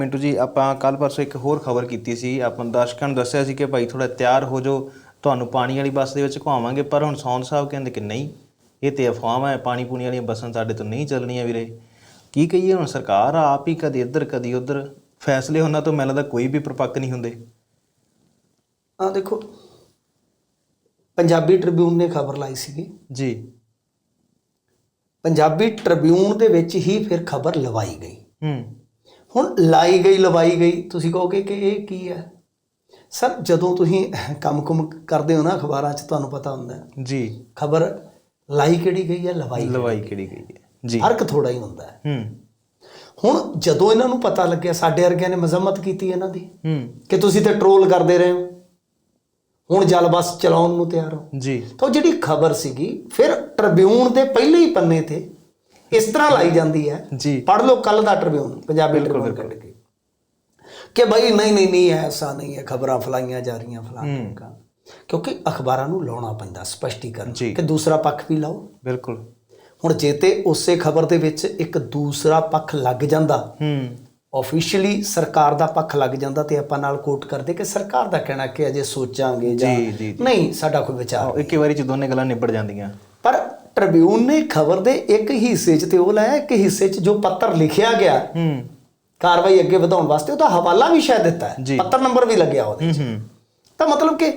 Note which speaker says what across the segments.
Speaker 1: ਮਿੰਟੂ ਜੀ ਆਪਾਂ ਕੱਲ ਪਰਸੋਂ ਇੱਕ ਹੋਰ ਖਬਰ ਕੀਤੀ ਸੀ। ਆਪਾਂ ਦਰਸ਼ਕਾਂ ਨੂੰ ਦੱਸਿਆ ਸੀ ਕਿ ਭਾਈ ਥੋੜਾ ਤਿਆਰ ਹੋ ਜਾਓ ਤੁਹਾਨੂੰ ਪਾਣੀ ਵਾਲੀ ਬੱਸ ਦੇ ਵਿੱਚ ਘੁਮਾਵਾਂਗੇ ਪਰ ਹੁਣ ਸੌਂਦ ਸਾਹਿਬ ਕਹਿੰਦੇ ਕਿ ਨਹੀਂ ਇਹ ਤੇ ਅਫਵਾਹ ਹੈ ਪਾਣੀ ਪੂਣੀ ਵਾਲੀਆਂ ਬੱਸਾਂ ਸਾਡੇ ਤੋਂ ਨਹੀਂ ਚੱਲਣੀਆਂ ਵੀਰੇ। ਕੀ ਕਹੀਏ ਹੁਣ ਸਰਕਾਰ ਆਪ ਹੀ ਕਦੇ ਇੱਧਰ ਕਦੀ ਉੱਧਰ। ਫੈਸਲੇ ਉਹਨਾਂ ਤੋਂ ਮੈਨੂੰ ਲੱਗਦਾ ਕੋਈ ਵੀ ਪ੍ਰਪੱਕ ਨਹੀਂ ਹੁੰਦੇ।
Speaker 2: ਆ ਦੇਖੋ ਪੰਜਾਬੀ ਟ੍ਰਿਬਿਊਨ ਨੇ ਖਬਰ ਲਾਈ ਸੀਗੀ।
Speaker 1: ਜੀ।
Speaker 2: ਪੰਜਾਬੀ ਟ੍ਰਿਬਿਊਨ ਦੇ ਵਿੱਚ ਹੀ ਫਿਰ ਖਬਰ ਲਵਾਈ ਗਈ।
Speaker 1: ਹੂੰ।
Speaker 2: ਹੁਣ ਲਾਈ ਗਈ ਲਵਾਈ ਗਈ ਤੁਸੀਂ ਕਹੋਗੇ ਕਿ ਇਹ ਕੀ ਹੈ? ਸਰ ਜਦੋਂ ਤੁਸੀਂ ਕੰਮ-ਕੁਮ ਕਰਦੇ ਹੋ ਨਾ ਅਖਬਾਰਾਂ 'ਚ ਤੁਹਾਨੂੰ ਪਤਾ ਹੁੰਦਾ ਹੈ।
Speaker 1: ਜੀ।
Speaker 2: ਖਬਰ ਲਾਈ ਕਿਹੜੀ ਗਈ ਹੈ ਲਵਾਈ
Speaker 1: ਲਵਾਈ ਕਿਹੜੀ ਗਈ ਹੈ। ਜੀ।
Speaker 2: ਫ਼ਰਕ ਥੋੜਾ ਹੀ ਹੁੰਦਾ ਹੈ।
Speaker 1: ਹੂੰ।
Speaker 2: ਹੁਣ ਜਦੋਂ ਇਹਨਾਂ ਨੂੰ ਪਤਾ ਲੱਗਿਆ ਸਾਡੇ ਵਰਗਿਆਂ ਨੇ ਮਜ਼ਮਤ ਕੀਤੀ ਇਹਨਾਂ ਦੀ
Speaker 1: ਹੂੰ।
Speaker 2: ਕਿ ਤੁਸੀਂ ਤੇ ਟਰੋਲ ਕਰਦੇ ਰਹੇ ਹੋ। ਹੁਣ ਜਲ ਬੱਸ ਚਲਾਉਣ ਨੂੰ ਤਿਆਰ ਹੋ।
Speaker 1: ਜੀ।
Speaker 2: ਤਾਂ ਜਿਹੜੀ ਖਬਰ ਸੀਗੀ ਫਿਰ ਟ੍ਰਿਬਿਊਨ ਦੇ ਪਹਿਲੇ ਹੀ ਪੰਨੇ ਤੇ ਇਸ ਤਰ੍ਹਾਂ ਲਾਈ ਜਾਂਦੀ ਹੈ।
Speaker 1: ਜੀ।
Speaker 2: ਪੜ੍ਹ ਲਓ ਕੱਲ ਦਾ ਟ੍ਰਿਬਿਊਨ ਪੰਜਾਬੀ ਟ੍ਰਿਬਿਊਨ ਕੱਢ ਕੇ। ਕਿ ਭਾਈ ਨਹੀਂ ਨਹੀਂ ਨਹੀਂ ਐਸਾ ਨਹੀਂ ਹੈ ਖਬਰਾਂ ਫਲਾਈਆਂ ਜਾ ਰਹੀਆਂ ਫਲਾਣਾ ਕਾ ਕਿਉਂਕਿ ਅਖਬਾਰਾਂ ਨੂੰ ਲਾਉਣਾ ਪੈਂਦਾ ਸਪਸ਼ਟੀਕਰਨ। ਕਿ ਦੂਸਰਾ ਪੱਖ ਵੀ ਲਾਓ।
Speaker 1: ਬਿਲਕੁਲ।
Speaker 2: ਹੁਣ ਜੇ ਤੇ ਉਸੇ ਖਬਰ ਦੇ ਵਿੱਚ ਇੱਕ ਦੂਸਰਾ ਪੱਖ ਲੱਗ ਜਾਂਦਾ
Speaker 1: ਹੂੰ।
Speaker 2: ਆਫੀਸ਼ੀਅਲੀ ਸਰਕਾਰ ਦਾ ਪੱਖ ਲੱਗ ਜਾਂਦਾ ਤੇ ਆਪਾਂ ਨਾਲ ਕੋਟ ਕਰਦੇ ਕਿ ਸਰਕਾਰ ਦਾ ਕਹਿਣਾ ਕਿ ਅਜੇ ਸੋਚਾਂਗੇ ਜਾਂ ਨਹੀਂ ਸਾਡਾ ਕੋਈ ਵਿਚਾਰ
Speaker 1: ਇੱਕੇ ਵਾਰੀ ਚ ਦੋਨੇ ਗੱਲਾਂ ਨਿਬੜ ਜਾਂਦੀਆਂ।
Speaker 2: ਪਰ ਟ੍ਰਿਬਿਊਨ ਨੇ ਖਬਰ ਦੇ ਇੱਕ ਹਿੱਸੇ 'ਚ ਤੇ ਉਹ ਲਾਇਆ ਇੱਕ ਹਿੱਸੇ 'ਚ ਜੋ ਪੱਤਰ ਲਿਖਿਆ ਗਿਆ।
Speaker 1: ਹੂੰ।
Speaker 2: ਕਾਰਵਾਈ ਅੱਗੇ ਵਧਾਉਣ ਵਾਸਤੇ ਉਹਦਾ ਹਵਾਲਾ ਵੀ ਸ਼ਾਇਦ ਦਿੱਤਾ ਹੈ। ਪੱਤਰ ਨੰਬਰ ਵੀ ਲੱਗਿਆ ਉਹਦੇ 'ਚ।
Speaker 1: ਹੂੰ
Speaker 2: ਤਾਂ ਮਤਲਬ ਕਿ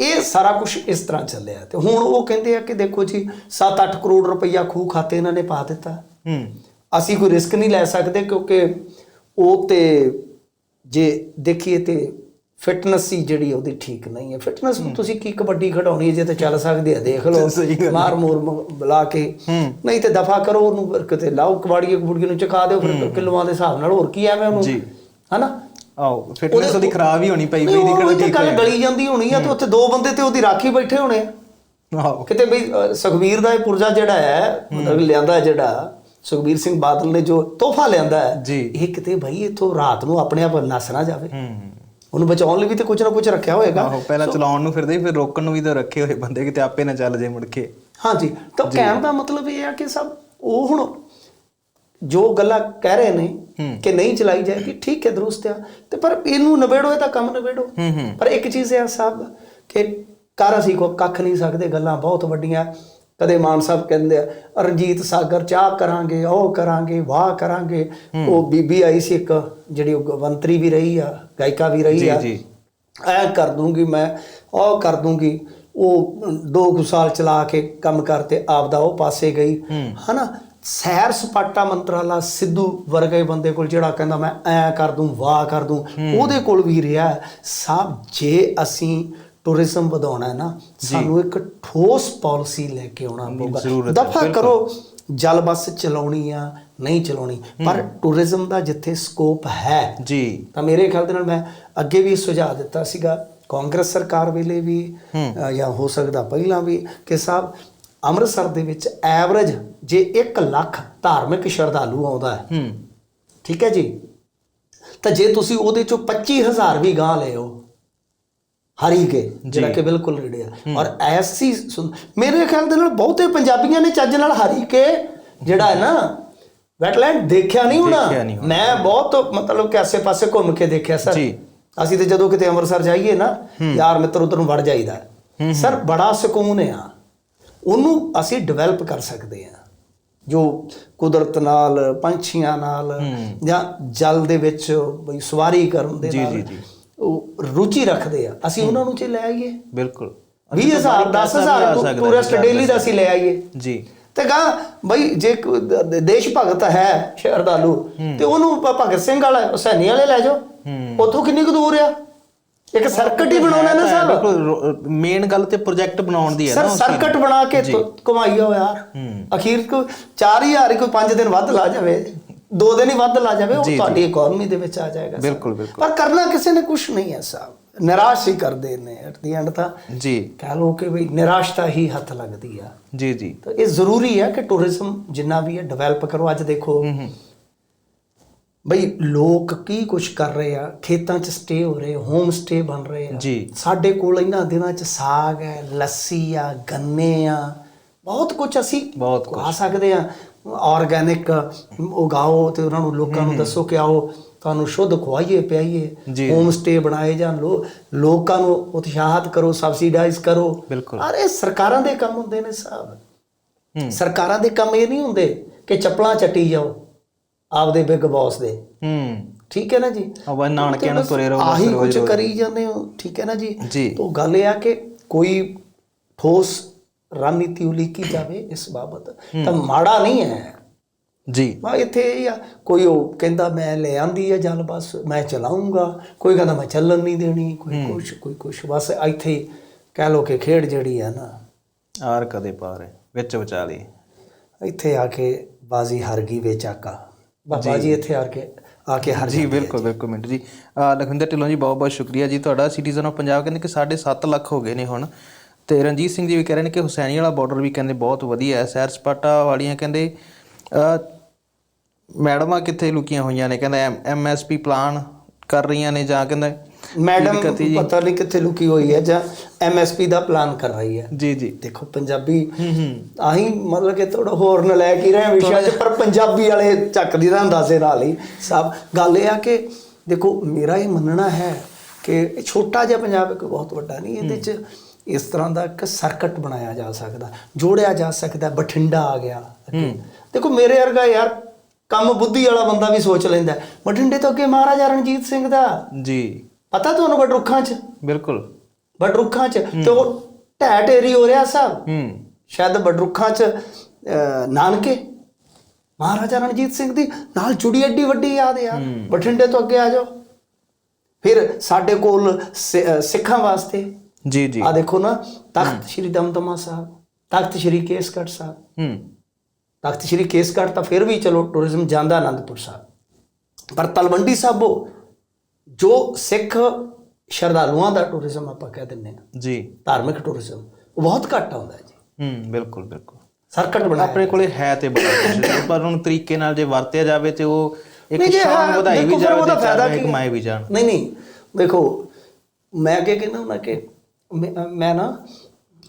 Speaker 2: ਇਹ ਸਾਰਾ ਕੁਝ ਇਸ ਤਰ੍ਹਾਂ ਚੱਲਿਆ ਤੇ ਹੁਣ ਉਹ ਕਹਿੰਦੇ ਆ ਕਿ ਦੇਖੋ ਜੀ 7-8 ਕਰੋੜ ਰੁਪਈਆ ਖੂਹ ਖਾਤੇ ਇਹਨਾਂ ਨੇ ਪਾ ਦਿੱਤਾ।
Speaker 1: ਹੂੰ।
Speaker 2: ਅਸੀਂ ਕੋਈ ਰਿਸਕ ਨਹੀਂ ਲੈ ਸਕਦੇ ਕਿਉਂਕਿ ਉਹ ਤੇ ਜੇ ਦੇਖੀਏ ਤੇ ਫਿਟਨੈਸ ਹੀ ਜਿਹੜੀ ਉਹਦੀ ਠੀਕ ਨਹੀਂ ਹੈ ਫਿਟਨੈਸ ਨੂੰ ਤੁਸੀਂ ਕੀ ਕਬੱਡੀ ਖਿਡਾਉਣੀ ਜੇ ਤੇ ਚੱਲ ਸਕਦੀ ਹੈ ਦੇਖ ਲਓ ਮਾਰ ਮੂਰ ਬੁਲਾ ਕੇ। ਨਹੀਂ ਤੇ ਦਫਾ ਕਰੋ ਉਹਨੂੰ ਕਿਤੇ ਲਾਓ ਕਬਾੜੀਏ ਕਬੂੜੀਏ ਨੂੰ ਚਕਾ ਦਿਓ ਫਿਰ ਕਿਲੋਆਂ ਦੇ ਹਿਸਾਬ ਨਾਲ ਹੋਰ ਕੀ ਐਵੇਂ ਉਹਨੂੰ
Speaker 1: ਜੀ।
Speaker 2: ਹਨਾ?
Speaker 1: ਆਓ ਫਿਟਨੈਸ ਉਹਦੀ ਖਰਾਬ ਹੀ ਹੋਣੀ ਪਈ ਵੀ ਦੀ ਕਿਹੜਾ ਠੀਕ
Speaker 2: ਗੱਲ
Speaker 1: ਹੈ
Speaker 2: ਗਲੀ ਜਾਂਦੀ ਹੋਣੀ ਆ ਤੇ ਉੱਥੇ ਦੋ ਬੰਦੇ ਤੇ ਉਹਦੀ ਰਾਖੀ ਬੈਠੇ ਹੋਣੇ ਆ।
Speaker 1: ਆਓ
Speaker 2: ਕਿਤੇ ਬਈ ਅ, ਸੁਖਬੀਰ ਦਾ ਇਹ ਪੁਰਜਾ ਜਿਹੜਾ ਹੈ ਮਤਲਬ ਲਿਆਂਦਾ ਜਿਹੜਾ ਸੁਖਬੀਰ ਸਿੰਘ ਬਾਦਲ ਨੇ ਜੋ ਤੋਹਫਾ ਲਿਆਂਦਾ ਹੈ। ਇਹ ਕਿਤੇ ਭਾਈ ਇੱਥੋਂ ਰਾਤ ਨੂੰ ਆਪਣੇ ਆਪ ਨਸ ਨਾ ਜਾਵੇ।
Speaker 1: ਹੂੰ।
Speaker 2: ਉਹਨੂੰ ਬਚਾਉਣ ਲਈ ਵੀ ਤੇ ਕੁਝ ਨਾ ਕੁਝ ਰੱਖਿਆ ਹੋਏਗਾ।
Speaker 1: ਆਹੋ ਪਹਿਲਾਂ ਚਲਾਉਣ ਨੂੰ ਫਿਰਦੇ ਸੀ, ਫਿਰ ਰੋਕਣ ਨੂੰ ਵੀ ਤਾਂ ਰੱਖੇ ਹੋਏ ਬੰਦੇ ਕਿਤੇ ਆਪੇ ਨਾ ਚੱਲ ਜੇ ਮੁੜ ਕੇ।
Speaker 2: ਹਾਂਜੀ ਤਾਂ ਕਹਿਣ ਦਾ ਮਤਲਬ ਇਹ ਆ ਕਿ ਸਭ ਉਹ ਹੁਣ ਜੋ ਗੱਲਾਂ ਕਹਿ ਰਹੇ ਨੇ ਕਿ ਨਹੀਂ ਚਲਾਈ ਜਾਏਗੀ ਠੀਕ ਹੈ ਦਰੁਸਤ ਆ। ਤੇ ਪਰ ਇਹਨੂੰ ਨਿਬੇੜੋ ਇਹਦਾ ਕੰਮ
Speaker 1: ਹੂੰ
Speaker 2: ਪਰ ਇੱਕ ਚੀਜ਼ ਹੈ ਸਾਹਿਬ ਕਿ ਕਰ ਅਸੀਂ ਕੋ ਕੱਖ ਨਹੀਂ ਸਕਦੇ ਗੱਲਾਂ ਬਹੁਤ ਵੱਡੀਆਂ। ਕਦੇ ਮਾਨ ਸਾਹਿਬ ਕਹਿੰਦੇ ਆ ਰਣਜੀਤ ਸਾਗਰ ਚਾਹ ਕਰਾਂਗੇ ਉਹ ਕਰਾਂਗੇ ਵਾਹ ਕਰਾਂਗੇ। ਉਹ ਬੀਬੀ ਆਈ ਸੀ ਇੱਕ ਜਿਹੜੀ ਉਹ ਗਵੰਤਰੀ ਵੀ ਰਹੀ ਆ ਗਾਇਕਾ ਵੀ ਰਹੀ
Speaker 1: ਜੀ,
Speaker 2: ਆ।
Speaker 1: ਜੀ।
Speaker 2: ਐ ਕਰ ਦੂੰਗੀ ਮੈਂ ਉਹ ਕਰ ਦੂੰਗੀ। ਉਹ ਦੋ ਕੁ ਸਾਲ ਚਲਾ ਕੇ ਕੰਮ ਕਰਤੇ ਆਪਦਾ ਉਹ ਪਾਸੇ ਗਈ। ਹਨਾ? ਸੈਰ ਸਪਾਟਾ ਮੰਤਰਾਲਾ ਸਿੱਧੂ ਵਰਗੇ ਬੰਦੇ ਕੋਲ ਜਿਹੜਾ ਕਹਿੰਦਾ ਮੈਂ ਐ ਕਰ ਦੂੰ ਵਾਹ ਕਰ ਦੂੰ ਉਹਦੇ ਕੋਲ ਵੀ ਰਿਹਾ। ਸਭ ਜੇ ਅਸੀਂ ਟੂਰਿਜ਼ਮ ਵਧਾਉਣਾ ਹੈ ਨਾ ਸਾਨੂੰ ਇੱਕ ਠੋਸ ਪਾਲਿਸੀ ਲੈ ਕੇ ਆਉਣਾ ਪਊਗਾ। ਦਫਾ ਕਰੋ ਜਲ ਬੱਸ ਚਲਾਉਣੀ ਆ ਨਹੀਂ ਚਲਾਉਣੀ ਪਰ ਟੂਰਿਜ਼ਮ ਦਾ ਜਿੱਥੇ ਸਕੋਪ ਹੈ
Speaker 1: ਜੀ।
Speaker 2: ਤਾਂ ਮੇਰੇ ਖਿਆਲ ਦੇ ਨਾਲ ਮੈਂ ਅੱਗੇ ਵੀ ਸੁਝਾਅ ਦਿੱਤਾ ਸੀਗਾ ਕਾਂਗਰਸ ਸਰਕਾਰ ਵੇਲੇ ਵੀ ਜਾਂ ਹੋ ਸਕਦਾ ਪਹਿਲਾਂ ਵੀ ਕਿ ਸਾਹਿਬ ਅੰਮ੍ਰਿਤਸਰ ਦੇ ਵਿੱਚ ਐਵਰੇਜ ਜੇ 1 ਲੱਖ ਧਾਰਮਿਕ ਸ਼ਰਧਾਲੂ ਆਉਂਦਾ ਹੈ।
Speaker 1: ਹੂੰ।
Speaker 2: ਠੀਕ ਹੈ ਜੀ? ਤਾਂ ਜੇ ਤੁਸੀਂ ਉਹਦੇ ਚੋਂ 25000 ਵੀ ਗਾਂ ਲਿਓ ਹਰੀ ਕੇ ਜਿਹੜਾ ਕਿ ਬਿਲਕੁਲ ਨੇੜੇ ਆ। ਔਰ ਐਸੀ ਮੇਰੇ ਖਿਆਲ ਦੇ ਨਾਲ ਬਹੁਤੇ ਪੰਜਾਬੀਆਂ ਨੇ ਚੱਜ ਨਾਲ ਹਰੀ ਕੇ ਜਿਹੜਾ ਹੈ ਨਾ ਵੈਟਲੈਂਡ ਦੇਖਿਆ ਨਹੀਂ ਹੋਣਾ। ਮੈਂ ਬਹੁਤ ਮਤਲਬ ਕਿ ਆਸੇ-ਪਾਸੇ ਘੁੰਮ ਕੇ ਦੇਖਿਆ ਸਰ।
Speaker 1: ਜੀ।
Speaker 2: ਅਸੀਂ ਤੇ ਜਦੋਂ ਕਿਤੇ ਅੰਮ੍ਰਿਤਸਰ ਜਾਈਏ ਨਾ ਯਾਰ ਮਿੱਤਰ ਉਧਰ ਨੂੰ ਵੜ ਜਾਈਦਾ। ਸਰ ਬੜਾ ਸਕੂਨ ਆ। ਉਹਨੂੰ ਅਸੀਂ ਡਿਵੈਲਪ ਕਰ ਸਕਦੇ ਆ। ਜੋ ਕੁਦਰਤ ਨਾਲ ਪੰਛੀਆਂ ਨਾਲ ਜਾਂ ਜਲ ਦੇ ਵਿੱਚ ਬਈ ਸਵਾਰੀ ਕਰਨ ਦੇ ਨਾਲ
Speaker 1: ਜੀ, ਜੀ।
Speaker 2: ਉਹ ਰੁਚੀ ਰੱਖਦੇ ਆ। ਅਸੀਂ ਉਹਨਾਂ ਨੂੰ ਜੇ ਲੈ ਆਈਏ।
Speaker 1: ਬਿਲਕੁਲ।
Speaker 2: 20000 10000 ਟੂਰਿਸਟ ਡੇਲੀ ਦਾ ਅਸੀਂ ਲੈ ਆਈਏ।
Speaker 1: ਜੀ।
Speaker 2: ਤੇ ਗਾ ਬਈ ਜੇ ਦੇਸ਼ ਭਗਤ ਹੈ ਸ਼ਰਧਾਲੂ ਤੇ ਉਹਨੂੰ ਭਗਤ ਸਿੰਘ ਵਾਲਾ ਸੈਣੀ ਵਾਲੇ ਲੈ ਜਾਓ। ਉੱਥੋਂ ਕਿੰਨੀ ਕੁ ਦੂਰ ਆ? ਇੱਕ ਸਰਕਟ ਹੀ ਬਣਾਉਣਾ ਨਾ ਸਾਹਿਬ
Speaker 1: ਬਿਲਕੁਲ ਮੇਨ ਗੱਲ ਤੇ ਪ੍ਰੋਜੈਕਟ ਬਣਾਉਣ ਦੀ ਹੈ ਨਾ
Speaker 2: ਸਰ ਸਰਕਟ ਬਣਾ ਕੇ ਕਮਾਈਓ ਯਾਰ।
Speaker 1: ਹੂੰ।
Speaker 2: ਅਖੀਰ ਕੋ 4000 ਕੋਈ 5 ਦਿਨ ਵੱਧ ਲਾ ਜਾਵੇ। ਦੋ ਦਿਨ ਹੀ ਵੱਧ ਲਾ ਜਾਵੇ ਉਹ। ਤੁਹਾਡੀ ਇਕਨੋਮੀ ਦੇ ਵਿੱਚ ਆ ਜਾਏਗਾ।
Speaker 1: ਬਿਲਕੁਲ ਬਿਲਕੁਲ।
Speaker 2: ਪਰ ਕਰਨਾ ਕਿਸੇ ਨੇ ਕੁਝ ਨਹੀਂ ਹੈ ਸਾਹਿਬ ਨਿਰਾਸ਼ ਹੀ ਕਰਦੇ ਨੇ। ਐਟ ਦੀ ਐਂਡ ਤਾਂ
Speaker 1: ਜੀ।
Speaker 2: ਕਹਿ ਲੋ ਕਿ ਵੀ ਨਿਰਾਸ਼ਤਾ ਹੀ ਹੱਥ ਲੱਗਦੀ ਆ।
Speaker 1: ਜੀ ਜੀ।
Speaker 2: ਤਾਂ ਇਹ ਜ਼ਰੂਰੀ ਹੈ ਕਿ ਟੂਰਿਜ਼ਮ ਜਿੰਨਾ ਵੀ ਹੈ ਡਿਵੈਲਪ ਕਰੋ। ਅੱਜ ਦੇਖੋ
Speaker 1: ਹੂੰ ਹੂੰ।
Speaker 2: ਬਈ ਲੋਕ ਕੀ ਕੁਝ ਕਰ ਰਹੇ ਆ ਖੇਤਾਂ 'ਚ ਸਟੇ ਹੋ ਰਹੇ ਹੋਮ ਸਟੇ ਬਣ ਰਹੇ ਆ।
Speaker 1: ਜੀ।
Speaker 2: ਸਾਡੇ ਕੋਲ ਇਹਨਾਂ ਦਿਨਾਂ 'ਚ ਸਾਗ ਹੈ ਲੱਸੀ ਆ ਗੰਨੇ ਆ ਬਹੁਤ ਕੁਝ ਅਸੀਂ
Speaker 1: ਬਹੁਤ ਕੁਛ।
Speaker 2: ਖਾ ਸਕਦੇ ਆ। ਆਰਗੈਨਿਕ ਉਗਾਓ ਤੇ ਉਹਨਾਂ ਨੂੰ ਲੋਕਾਂ ਨੂੰ ਦੱਸੋ ਕਿ ਆਓ ਤੁਹਾਨੂੰ ਸ਼ੁੱਧ ਖਵਾਈਏ ਪਿਆਈਏ
Speaker 1: ਜੀ।
Speaker 2: ਹੋਮ ਸਟੇ ਬਣਾਏ ਲੋ ਲੋਕਾਂ ਨੂੰ ਉਤਸ਼ਾਹਤ ਕਰੋ ਸਬਸਿਡਾਈਜ਼ ਕਰੋ। ਅਰੇ ਸਰਕਾਰਾਂ ਦੇ ਕੰਮ ਹੁੰਦੇ ਨੇ ਸਾਹਿਬ ਸਰਕਾਰਾਂ ਦੇ ਕੰਮ ਇਹ ਨਹੀਂ ਹੁੰਦੇ ਕਿ ਚੱਪਲਾਂ ਚੱਟੀ ਜਾਓ ਆਪਦੇ ਬਿਗ ਬੌਸ ਦੇ।
Speaker 1: ਹੂੰ।
Speaker 2: ਠੀਕ ਹੈ ਨਾ ਜੀ?
Speaker 1: ਵਾ ਨਾਨਕਿਆਂ ਨੂੰ ਤੁਰੇ ਰਹੋ
Speaker 2: ਆਹੀ ਕੁਝ। ਕਰੀ ਜਾਂਦੇ ਹੋ। ਠੀਕ ਹੈ ਨਾ ਜੀ?
Speaker 1: ਜੀ।
Speaker 2: ਤੋ ਗੱਲ ਇਹ ਆ ਕਿ ਕੋਈ ਠੋਸ ਰਣਨੀਤੀ ਉਲੀਕੀ ਜਾਵੇ ਇਸ ਬਾਬਤ ਤਾਂ ਮਾੜਾ ਨਹੀਂ ਹੈ।
Speaker 1: ਜੀ।
Speaker 2: ਮੈਂ ਇੱਥੇ ਆ ਕੋਈ ਉਹ ਕਹਿੰਦਾ ਮੈਂ ਲੈ ਆਂਦੀ ਹੈ ਜਲ ਬਸ ਮੈਂ ਚਲਾਉਂਗਾ ਕੋਈ ਕਹਿੰਦਾ ਮੈਂ ਚੱਲਣ ਨਹੀਂ ਦੇਣੀ ਕੋਈ ਕੁਛ ਕੋਈ ਕੁਛ ਬਸ ਇੱਥੇ ਕਹਿ ਲੋ ਕਿ ਖੇਡ ਜਿਹੜੀ ਹੈ ਨਾ।
Speaker 1: ਆਰ ਕਦੇ ਪਾਰ ਹੈ ਵਿੱਚ ਵਿਚਾਲੇ।
Speaker 2: ਇੱਥੇ ਆ ਕੇ ਬਾਜ਼ੀ ਹਾਰ ਗਈ ਵੇਚਾਕਾ ਬਾਬਾ ਜੀ। ਇੱਥੇ ਆ ਕੇ ਆ ਕੇ ਹਾਰ
Speaker 1: ਜੀ ਬਿਲਕੁਲ ਬਿਲਕੁਲ ਮਿੰਟ ਜੀ। ਲਖਵਿੰਦਰ ਢਿੱਲੋਂ ਜੀ ਬਹੁਤ ਬਹੁਤ ਸ਼ੁਕਰੀਆ ਜੀ। ਤੁਹਾਡਾ ਸਿਟੀਜ਼ਨ ਆਫ ਪੰਜਾਬ ਕਹਿੰਦੇ ਕਿ 7.5 ਲੱਖ ਹੋ ਗਏ ਨੇ ਹੁਣ। ਤੇ ਰਣਜੀਤ ਸਿੰਘ ਜੀ ਵੀ ਕਹਿ ਰਹੇ ਨੇ ਕਿ ਹੁਸੈਨੀ ਵਾਲਾ ਬਾਰਡਰ ਵੀ ਕਹਿੰਦੇ ਬਹੁਤ ਵਧੀਆ ਹੈ ਸੈਰ ਸਪਾਟਾ ਵਾਲੀਆਂ ਕਹਿੰਦੇ ਮੈਡਮਾਂ ਕਿੱਥੇ ਲੁਕੀਆਂ ਹੋਈਆਂ ਨੇ ਕਹਿੰਦਾ ਐਮਐਸਪੀ ਪਲਾਨ ਕਰ ਰਹੀਆਂ ਨੇ ਜਾਂ ਕਹਿੰਦਾ
Speaker 2: ਮੈਡਮ ਪਤਾ ਨਹੀਂ ਕਿੱਥੇ ਲੁਕੀ ਹੋਈ ਹੈ ਜਾਂ ਐਮਐਸਪੀ ਦਾ ਪਲਾਨ ਕਰ ਰਹੀ ਹੈ।
Speaker 1: ਜੀ ਜੀ।
Speaker 2: ਦੇਖੋ ਪੰਜਾਬੀ
Speaker 1: ਹੂੰ ਹੂੰ।
Speaker 2: ਆਹੀ ਮਤਲਬ ਕਿ ਥੋੜਾ ਹੋਰ ਨਾ ਲੈ ਕੇ ਰਹੇ ਵਿਸ਼ਾ ਚ ਪਰ ਪੰਜਾਬੀ ਵਾਲੇ ਚੱਕਦੀ ਦਾ ਅੰਦਾਜ਼ੇ ਨਾਲ ਹੀ। ਸਭ ਗੱਲ ਇਹ ਆ ਕਿ ਦੇਖੋ ਮੇਰਾ ਇਹ ਮੰਨਣਾ ਹੈ ਕਿ ਛੋਟਾ ਜਿਹਾ ਪੰਜਾਬ ਇੱਕ ਬਹੁਤ ਵੱਡਾ ਨਹੀਂ ਇਹਦੇ ਚ ਇਸ ਤਰ੍ਹਾਂ ਦਾ ਇੱਕ ਸਰਕਟ ਬਣਾਇਆ ਜਾ ਸਕਦਾ ਜੋੜਿਆ ਜਾ ਸਕਦਾ ਬਠਿੰਡਾ ਆ ਗਿਆ। ਦੇਖੋ ਮੇਰੇ ਵਰਗਾ ਯਾਰ ਕੰਮ ਬੁੱਧੀ ਵਾਲਾ ਬੰਦਾ ਵੀ ਸੋਚ ਲੈਂਦਾ ਬਠਿੰਡੇ ਤੋਂ ਅੱਗੇ ਮਹਾਰਾਜਾ ਰਣਜੀਤ ਸਿੰਘ ਦਾ।
Speaker 1: ਜੀ।
Speaker 2: ਪਤਾ ਤੁਹਾਨੂੰ ਬਡਰੁੱਖਾਂ ਚ?
Speaker 1: ਬਿਲਕੁਲ।
Speaker 2: ਬਡਰੁੱਖਾਂ ਚ। ਤੇ ਉਹ ਢਹਿ ਢੇਰੀ ਹੋ ਰਿਹਾ ਸਭ।
Speaker 1: ਹੂੰ।
Speaker 2: ਸ਼ਾਇਦ ਬਡਰੁੱਖਾਂ ਚ ਅਹ, ਨਾਨਕੇ। ਮਹਾਰਾਜਾ ਰਣਜੀਤ ਸਿੰਘ ਦੀ ਨਾਲ ਜੁੜੀ ਐਡੀ ਵੱਡੀ ਯਾਦ ਯਾਰ ਬਠਿੰਡੇ ਤੋਂ ਅੱਗੇ ਆ ਜਾਓ। ਫਿਰ ਸਾਡੇ ਕੋਲ ਸਿੱਖਾਂ ਵਾਸਤੇ
Speaker 1: ਜੀ ਜੀ।
Speaker 2: ਆ ਦੇਖੋ ਨਾ ਤਖਤ ਸ੍ਰੀ ਦਮਦਮਾ ਸਾਹਿਬ ਤਖਤ ਸ੍ਰੀ ਕੇਸਗੜ੍ਹ ਸਾਹਿਬ
Speaker 1: ਹੂੰ
Speaker 2: ਤਖਤ ਸ੍ਰੀ ਕੇਸਗੜ੍ਹ ਤਾਂ ਫਿਰ ਵੀ ਚਲੋ ਟੂਰਿਜ਼ਮ ਜਾਂਦਾ ਆਨੰਦਪੁਰ ਸਾਹਿਬ ਪਰ ਤਲਵੰਡੀ ਸਾਬੋ ਜੋ ਸਿੱਖ ਸ਼ਰਧਾਲੂਆਂ ਦਾ ਟੂਰਿਜ਼ਮ ਆਪਾਂ ਕਹਿ ਦਿੰਦੇ ਹਾਂ
Speaker 1: ਜੀ
Speaker 2: ਧਾਰਮਿਕ ਟੂਰਿਜ਼ਮ ਉਹ ਬਹੁਤ ਘੱਟ ਆਉਂਦਾ ਜੀ
Speaker 1: ਹੂੰ ਬਿਲਕੁਲ ਬਿਲਕੁਲ
Speaker 2: ਸਰਕਟ ਬਣਾਇਆ
Speaker 1: ਆਪਣੇ ਕੋਲੇ ਹੈ ਤੇ ਬੜਾ ਪਰ ਉਹਨੂੰ ਤਰੀਕੇ ਨਾਲ ਜੇ ਵਰਤਿਆ ਜਾਵੇ ਤੇ ਉਹ ਇੱਕ ਸ਼ਾਨ ਵਧਾਈ ਵੀ ਜਾਵੇ ਤੇ
Speaker 2: ਫਾਇਦਾ?
Speaker 1: ਕਮਾਏ ਵੀ ਜਾਣ
Speaker 2: ਨਹੀਂ ਨਹੀਂ ਦੇਖੋ ਮੈਂ ਅੱਗੇ ਕਹਿੰਦਾ ਹੁੰਦਾ ਕਿ ਮੈਂ ਮੈਂ ਨਾ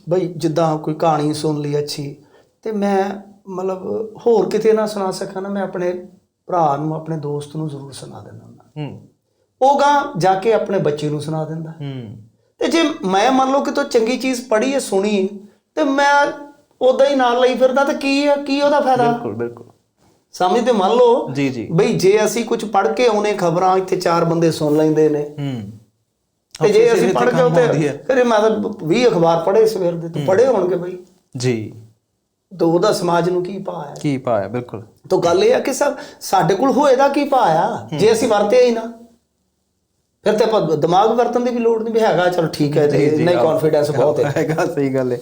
Speaker 2: ਬਈ ਜਿੱਦਾਂ ਕੋਈ ਕਹਾਣੀ ਸੁਣ ਲਈ ਅੱਛੀ ਤੇ ਮੈਂ ਮਤਲਬ ਹੋਰ ਕਿਤੇ ਨਾ ਸੁਣਾ ਸਕਾਂ ਨਾ ਮੈਂ ਆਪਣੇ ਭਰਾ ਨੂੰ ਆਪਣੇ ਦੋਸਤ ਨੂੰ ਜ਼ਰੂਰ ਸੁਣਾ ਦਿੰਦਾ ਹੁੰਦਾ।
Speaker 1: ਹੂੰ।
Speaker 2: ਉਹ ਗਾਂ ਜਾ ਕੇ ਆਪਣੇ ਬੱਚੇ ਨੂੰ ਸੁਣਾ ਦਿੰਦਾ।
Speaker 1: ਹੂੰ।
Speaker 2: ਤੇ ਜੇ ਮੈਂ ਮੰਨ ਲਓ ਕਿ ਤੋ ਚੰਗੀ ਚੀਜ਼ ਪੜ੍ਹੀ ਹੈ ਸੁਣੀ ਤੇ ਮੈਂ ਉਦਾਂ ਹੀ ਨਾਲ ਲਈ ਫਿਰਦਾ ਤਾਂ ਕੀ ਹੈ ਕੀ ਉਹਦਾ ਫਾਇਦਾ?
Speaker 1: ਬਿਲਕੁਲ ਬਿਲਕੁਲ।
Speaker 2: ਸਮਝਦੇ ਮੰਨ ਲਓ
Speaker 1: ਜੀ ਜੀ।
Speaker 2: ਬਈ ਜੇ ਅਸੀਂ ਕੁਝ ਪੜ੍ਹ ਕੇ ਆਉਨੇ ਖਬਰਾਂ ਇੱਥੇ ਚਾਰ ਬੰਦੇ ਸੁਣ ਲੈਂਦੇ ਨੇ।
Speaker 1: ਹੂੰ।
Speaker 2: ਤੇ ਜੇ ਅਸੀਂ ਪੜ੍ਹ ਕੇ ਉੱਤੇ। ਫਿਰ ਮੈਂ ਤਾਂ 20 ਅਖਬਾਰ ਪੜ੍ਹੇ ਸਵੇਰ ਦੇ ਤੂੰ ਪੜ੍ਹੇ ਹੋਣਗੇ ਬਈ।
Speaker 1: ਜੀ।
Speaker 2: ਤਾਂ ਉਹਦਾ ਸਮਾਜ ਨੂੰ ਕੀ ਹੈ?
Speaker 1: ਕੀ ਪਾਇਆ ਬਿਲਕੁਲ।
Speaker 2: ਤਾਂ ਗੱਲ ਇਹ ਆ ਕਿ ਸਭ ਸਾਡੇ ਕੋਲ ਹੋਏਦਾ ਕੀ ਭਾ ਆ? ਜੇ ਅਸੀਂ ਵਰਤਿਆ ਹੀ ਨਾ। ਫਿਰ ਤੇ ਆਪਾਂ ਦਿਮਾਗ ਵਰਤਣ ਦੀ ਵੀ ਲੋੜ ਨਹੀਂ ਵੀ ਹੈਗਾ ਚਲੋ ਠੀਕ ਹੈ ਤੇ ਨਹੀਂ ਕੌਨਫੀਡੈਂਸ ਬਹੁਤ ਹੈ।
Speaker 1: ਹੈਗਾ ਸਹੀ ਗੱਲ ਹੈ।